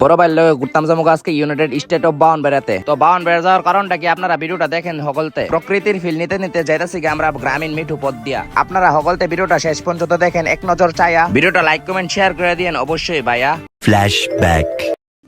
বড় ভাই লগে ঘুরতাম যাব আজকে ইউনাইটেড স্টেট অফ বাউন বেড়াতে তো বাউন বেড়ে যাওয়ার কারণটা কি আপনারা ভিডিওটা দেখেন সকলতে প্রকৃতির ফিল নিতে নিতে যাইতেছি কি আমরা গ্রামীণ মিঠু পথ দিয়া। আপনারা সকলতে ভিডিওটা শেষ পর্যন্ত দেখেন, এক নজর চাইয়া ভিডিওটা লাইক কমেন্ট শেয়ার করে দিয়েন অবশ্যই ভাইয়া। Flashback.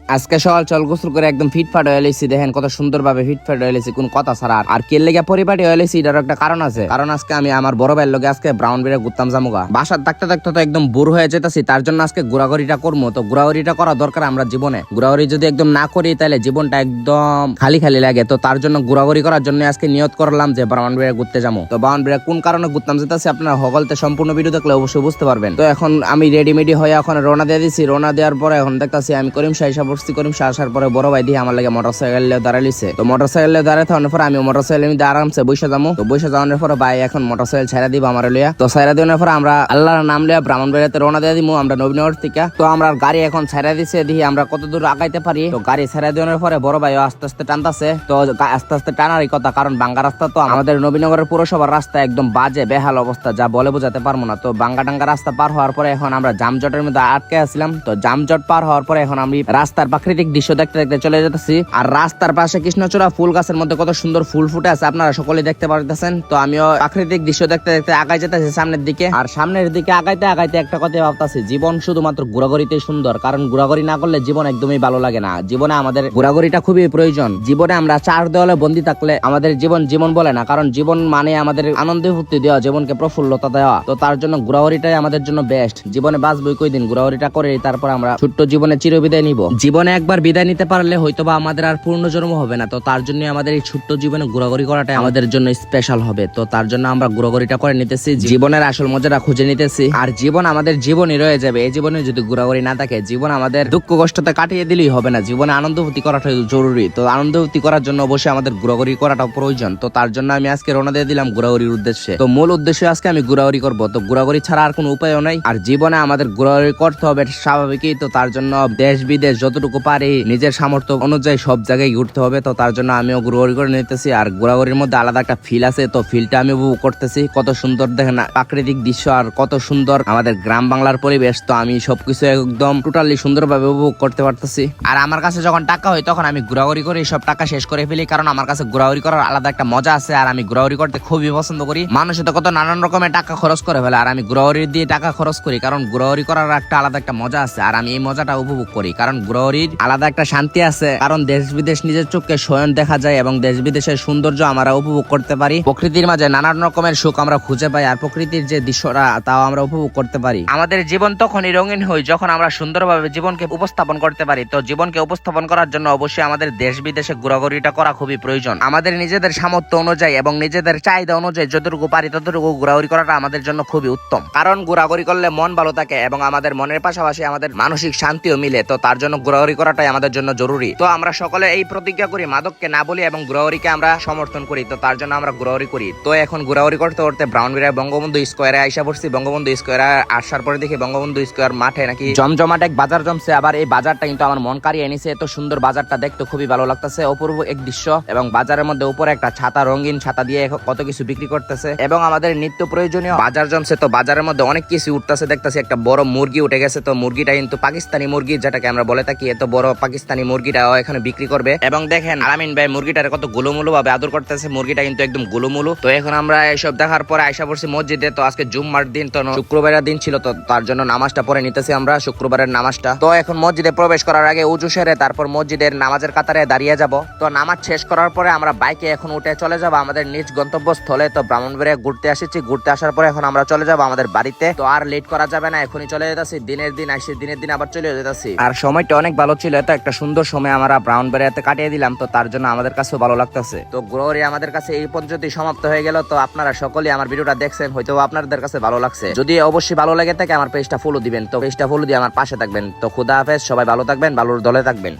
আজকে সকাল চল গোসল করে একদম ফিটফাট হয়ে লেছি দেখেন কত সুন্দর ভাবে ফিটফাট হয়ে লেছি কোন কথা ছাড়া। আর- আর কে লেগে পরিপাটি হয়ে লেছি এটার একটা কারণ আছে। কারণ আজকে আমি আমার বড় ভাইয়ের লগে আজকে ব্রাউন বেড়ে ঘুরতাম জামুগা। বাসার থাকতে থাকতে তো একদম বুড় হয়ে যেতেছি তার জন্য আজকে ঘোরাঘুরিটা করব। তো ঘোরাঘুরিটা করা দরকার আমরা জীবনে। ঘোরাঘুরি যদি একদম না করি, তাহলে জীবনটা একদম খালি খালি লাগে। তো তার জন্য ঘোরাঘুরি করার জন্য আজকে নিয়ত করলাম যে ব্রাউন বেড়ে ঘুরতে যাব। তো ব্রাউন বেড়ে কোন কারণে ঘুরতাম যেতেছি, আপনারা হগলতে সম্পূর্ণ ভিডিও দেখলে অবশ্যই বুঝতে পারবেন। তো এখন আমি রেডিমেডি হয়ে এখন রোনা দিয়ে দিছি। রোনা দেওয়ার পরে এখন দেখতাছি আমি করিম শাহ বসছি করিম আসার পরে বড় ভাই দিয়ে আমার লাগে মোটর সাইকেল দাঁড়ালিছে তো মোটর সাইকেল দাঁড়ায় থাকার পরে আমি মোটর সাইকেল আরামসে বসে যাব। তো বসে যাওয়ার পরে ভাই এখন মোটর সাইকেল ছেড়ে দিব আমার লিয়া তো ছেড়ে দেওয়ার পরে আমরা আল্লাহর নাম লিয়া ব্রাহ্মণ বেড়াতে রওনা দিয়ে দিব আমরা নবীনগর থেকে। তো আমরা গাড়ি এখন ছেড়ে দিছে দিয়ে আমরা কত দূর আগাইতে পারি। তো গাড়ি ছেড়ে দেওয়ার পরে বড় ভাই আস্তে আস্তে টানতাছে। তো আস্তে আস্তে টানারই কথা, কারণ বাঙ্গা রাস্তা তো আমাদের নবীনগরের পুরসভার রাস্তা একদম বাজে, বেহাল অবস্থা, যা বলে বোঝাতে পারব না। তো বাঙ্গা ডাঙ্গা রাস্তা পার হওয়ার পরে এখন আমরা জামজটের মধ্যে আটকে আসলাম তো জামজট পার হওয়ার পরে এখন আমি রাস্তার প্রাকৃতিক দৃশ্য দেখতে দেখতে চলে যেতেছি। আর রাস্তার পাশে কৃষ্ণচূড়া ফুল গাছের মধ্যে কত সুন্দর ফুল ফুটে আছে, আপনারা সকলে দেখতে পারতেছেন। তো আমিও প্রাকৃতিক দৃশ্য দেখতে দেখতে আগাই যেতেছি সামনের দিকে। আর সামনের দিকে আগাইতে আগাইতে একটা কথা ভাবতেছি, জীবন শুধুমাত্র ঘোরাঘুরিতেই সুন্দর, কারণ ঘোরাঘুরি না করলে জীবন একদমই ভালো লাগে না। জীবনে আমাদের ঘোরাঘুরিটা খুবই প্রয়োজন। জীবনে আমরা চার দেওয়ালে বন্দি থাকলে আমাদের জীবন জীবন বলে না, কারণ জীবন মানে আমাদের আনন্দ ফুর্তি দেওয়া, জীবনকে প্রফুল্লতা দেওয়া। তো তার জন্য ঘোরাঘুরিটাই আমাদের জন্য বেস্ট জীবনে বাঁচবই কই দিন ঘোরাঘুরিটা করে তারপর আমরা ছোট্ট জীবনে চিরবিদায় নিব। জীবনে একবার বিদায় নিতে পারলে হয়তো বা আমাদের আর পূর্ণ জন্ম হবে না। তো তার জন্য আমাদের এই ছোট্ট জীবনে ঘোরাঘুরি করাটাই আমাদের জন্য স্পেশাল হবে। তো তার জন্য আমরা ঘোরাঘুরিটা করে নিতেছি, জীবনের আসল মজাটা খুঁজে নিতেছি। আর জীবন আমাদের জীবনই রয়ে যাবে, এই জীবনে যদি ঘোরাঘুরি না থাকে, জীবন আমাদের দুঃখ কষ্টতে কাটিয়ে দিলেই হবে না। জীবনে আনন্দ ফুর্তি করাটা জরুরি। তো আনন্দ ফুর্তি করার জন্য অবশ্যই আমাদের ঘোরাঘুরি করাটা প্রয়োজন। তো তার জন্য আমি আজকে রওনা দিয়ে দিলাম ঘোরাঘুরির উদ্দেশ্যে। তো মূল উদ্দেশ্য আজকে আমি ঘোরাঘুরি করব। তো ঘোরাঘুরি ছাড়া আর কোনো উপায়ও নাই। আর জীবনে আমাদের ঘোরাঘুরি করতে হবে স্বাভাবিকই। তো তার জন্য দেশ বিদেশ যতটুকু পারি, নিজের সামর্থ্য অনুযায়ী সব জায়গায় ঘুরতে হবে। তো তার জন্য আমিও ঘোরাঘুরি করে নিতেছি। আর ঘোরাঘুরির মধ্যে আলাদা একটা ফিল আছে। তো ফিলটা আমি উপভোগ করতেছি। কত সুন্দর দেখেন প্রাকৃতিক দৃশ্য আর কত সুন্দর আমাদের গ্রাম বাংলার পরিবেশ। তো আমি সবকিছু একদম টোটালি সুন্দরভাবে উপভোগ করতে পারতেছি। আর আমার কাছে যখন টাকা হয়, তখন আমি ঘোরাঘুরি করে, সব টাকা শেষ করে ফেলি। কারণ আমার কাছে ঘোরাঘুরি করার আলাদা একটা মজা আছে। আর আমি ঘোরাঘুরি করতে খুবই পছন্দ করি। মানুষে তো কত নানান রকমের টাকা খরচ করে ফেলে। আর আমি ঘোরাঘুরি দিয়ে টাকা খরচ করি। কারণ ঘোরাঘুরি করার একটা আলাদা একটা মজা আছে। আর আমি এই মজাটা উপভোগ করি। কারণ ঘোরাঘুরির আলাদা একটা শান্তি আছে। কারণ দেশ বিদেশ নিজের চোখে স্বয়ং দেখা যায় এবং দেশ বিদেশের সৌন্দর্য আমরা উপভোগ করতে পারি। প্রকৃতির মাঝে নানান রকমের সুখ আমরা খুঁজে পাই আর প্রকৃতির যে দৃশ্যটা তাও আমরা উপভোগ করতে পারি। আমাদের জীবন তখনই রঙিন হয় যখন আমরা সুন্দরভাবে জীবনকে উপস্থাপন করতে পারি। তো জীবনকে উপস্থাপন করার জন্য অবশ্যই আমাদের দেশ বিদেশে ঘোরাঘুরিটা করা খুবই প্রয়োজন। আমাদের নিজেদের সামর্থ্য অনুযায়ী এবং নিজেদের চাহিদা অনুযায়ী যতটুকু পারি ততটুকু ঘোরাঘুরি করাটা আমাদের জন্য খুবই উত্তম। কারণ ঘোরাঘুরি করলে মন ভালো থাকে এবং আমাদের মনের পাশাপাশি আমাদের মানসিক শান্তিও মিলে। তো তার জন্য ঘোরাঘুরি করাটাই আমাদের জন্য জরুরি। তো আমরা সকলে এই প্রতিজ্ঞা করি, মাদককে না বলি এবং ঘোরাঘুরিকে আমরা সমর্থন করি। তো তার জন্য আমরা ঘোরাঘুরি করি। তো এখন ঘোরাঘুরি করতে করতে ব্রাউন বিরায় বঙ্গবন্ধু স্কোয়ারে আইসা পড়ছি। বঙ্গবন্ধু স্কোয়ারে আসার পরে দেখি বঙ্গবন্ধু স্কোয়ার মাঠে নাকি জমজমাট এক বাজার জমছে। আবার এই বাজারটা কিন্তু আমার মন কারিয়ে এনেছে। এত সুন্দর বাজারটা দেখতে খুবই ভালো লাগতেছে। অপূর্ব এক দৃশ্য এবং বাজারের মধ্যে উপরে একটা ছাতা, রঙিন ছাতা দিয়ে কত কিছু বিক্রি করতেছে। এবং আমাদের নিত্য প্রয়োজনীয় বাজার জমছে। তো বাজারের মধ্যে অনেক কিছু উঠতেছে। দেখতেছি একটা বড় মুরগি উঠে গেছে। তো মুরগিটা কিন্তু পাকিস্তানি মুরগি, যেটাকে আমরা বলে থাকি এত বড় পাকিস্তানি মুরগিটা এখানে বিক্রি করবে। এবং দেখেন, আলামিন ভাই মুরগিটার কত গুলুমুলু ভাবে আদর করতেছে। মুরগিটা কিন্তু একদম গুলুমুলু। তো এখন আমরা এসব দেখার পরে আইসা পড়ছি মসজিদে। তো আজকে জুম্মার দিন, তো শুক্রবারের দিন ছিল, তো তার জন্য নামাজটা পরে নিতেছি আমরা শুক্রবারের নামাজটা। তো এখন মসজিদে প্রবেশ করার আগে উজু সেরে তারপর মসজিদের নামাজের কাতারে দাঁড়িয়ে যাব। তো নামাজ শেষ করার পরে আমরা বাইকে এখন উঠে চলে যাব আমাদের নিজ গন্তব্যস্থলে। তো ব্রাহ্মণবাড়িয়া ঘুরতে আসেছি। ঘুরতে আসার পরে এখন আমরা চলে যাব আমাদের বাড়িতে। তো আর লেট করা যাবে না, এখনই চলে যেতেছি। দিনের দিন আসি, দিনের দিন আবার চলে যেতেছি। আর সময়টা অনেক ভালো ছিল তো একটা সুন্দর সময় আমরা ব্রাউন বেড়াতে কাটিয়ে দিলাম, তো তার জন্য আমাদের কাছেও ভালো লাগতেছে। তো গ্রহরে আমাদের কাছে এই পর্যন্তই সমাপ্ত হয়ে গেল, তো আপনারা সকলে আমার ভিডিওটা দেখছেন হয়তো আপনাদের কাছে ভালো লাগছে। যদি অবশ্যই ভালো লাগে থাকে, আমার পেজটা ফলো দিবেন, তো পেজটা ফলো দিয়ে আমার পাশে থাকবেন। তো খুদা হাফেজ, সবাই ভালো থাকবেন ভালোর দলে থাকবেন।